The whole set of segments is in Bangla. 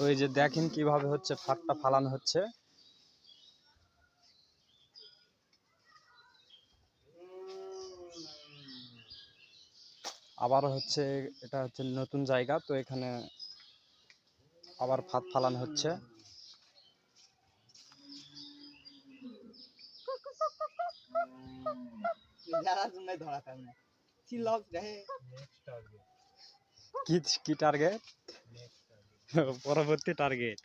তো এই যে দেখেন কীভাবে হচ্ছে ফাটটা ফালানো হচ্ছে। আবার হচ্ছে এটা হচ্ছে নতুন জায়গা তো এখানে আবার ফাঁদ ফালানো হচ্ছে। কি টার্গেট পরবর্তী টার্গেট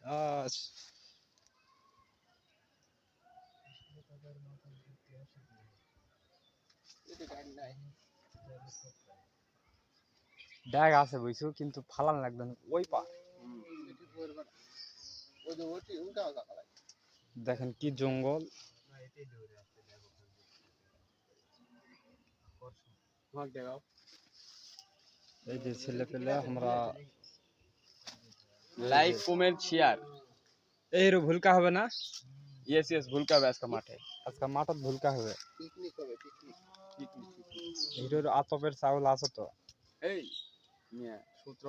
ড্যাগ আছে বুঝছ কিন্তু ফালান লাগবে না। ওই পা। দেখেন কি জঙ্গল। এই যে ছেলে পেলে আমরা লাইক কমেন্ট শেয়ার রে ভুলকা হবে না? ইয়েস ইয়েস ভুলকা হবে আজকে মাঠে। আজকে মাঠত ভুলকা হবে। পিকনিক হবে পিকনিক এইরোর আতপের চাউল আছে তো। এই নিয়া সূত্র।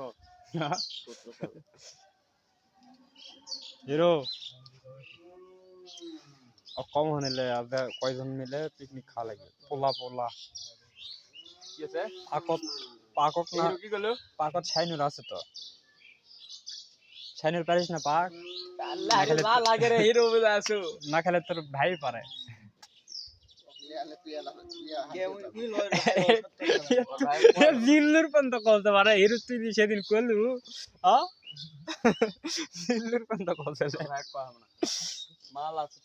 সূত্র হিরো কম হনিলে কয়জন মিলে পিকনিক খাওয়া লাগবে? পোলা পোলা। কি আছে? পাকত পাকত না পাকত ছাইনুর আছে তো। ছাইনুর পারিস না পাক আল্লাহ লা লাগে রে হিরো বলে আসো। না খেলে তোর ভাই পারে। জিল্লুর পর্যন্ত করতে পারে হিরো তুই সেদিন করলু জিল্লুর পর্যন্ত করতে এক পা মাল আছে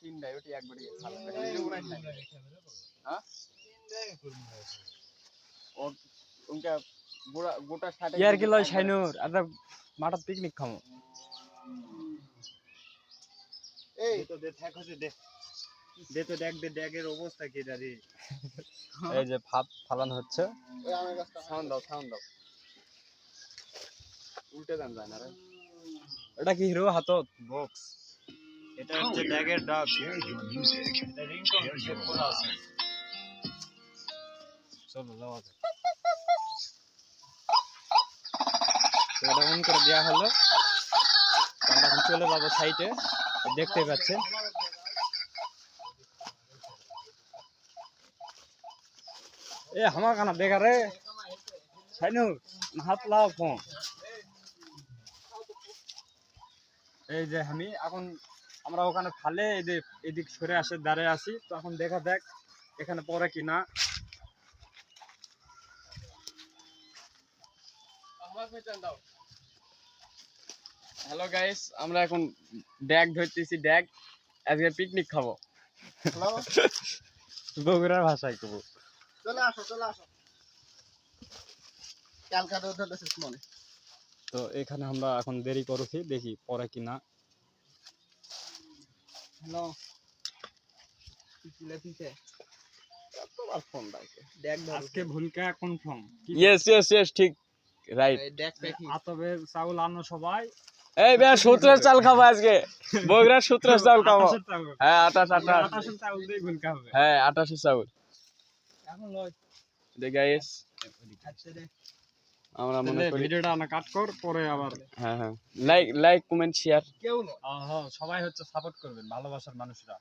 ওটি গোটা ইয়ার কি লয় ছাইনুর আর মাঠত পিকনিক খামো। এই। তো দে থাক হচ্ছে দে। দে তো দেখ দে ড্যাগের অবস্থা কি রে? এই যে ভাত ফালানো হচ্ছে। ওই আমার কাছে সাউন্ড দাও সাউন্ড দাও। উল্টে দাম যায় না রে। এটা কি হিরো হাতত? বক্স। এটা হচ্ছে ড্যাগের ডাব এটা রিংটোন সেট করা আছে। চলো যাওয়া যাক। এটা অন করে দেওয়া হলো। আমরা এখন চলে যাব সাইটে দেখতে পাচ্ছেন। এ, আমার কানা বেকার রে। সাইনুর, হাত লাও এই যে আমি, এখন আমরা ওখানে ফালে যে এদিক সরে আসে, দাঁড়িয়ে আছি। তো এখন দেখা দেখ এখানে পরে কি না হ্যালো গাইস আমরা এখন ড্যাগ ধরতেছি ড্যাগ। আজকে পিকনিক খাব। বগুড়ার ভাষায় কব। চলে আসো চলে আসো। তো ধরতেছে মনে। তো এখানে আমরা এখন দেরি করছি দেখি পরে কি না হ্যালো পিছলে পিছে? তোমার ফোন রাখে দেখ আজকে ভুলকা কনফার্ম ইয়েস ইয়েস ইয়েস ঠিক রাইট দেখ। আতবে চাউল আনো সবাই। এই বে সূত্রের চাল খাব আজকে। বগুড়ার সূত্রের চাল খাব। হ্যাঁ আটাশ আটাশ। হ্যাঁ আটাশের চাউল। এখন লয়। দে গাইস আমরা মনে করি ভিডিওটা আমরা কাট কর পরে আবার হ্যাঁ হ্যাঁ। লাইক লাইক কমেন্ট শেয়ার কেউ না আহ, সবাই হচ্ছে সাপোর্ট করবেন ভালোবাসার মানুষরা।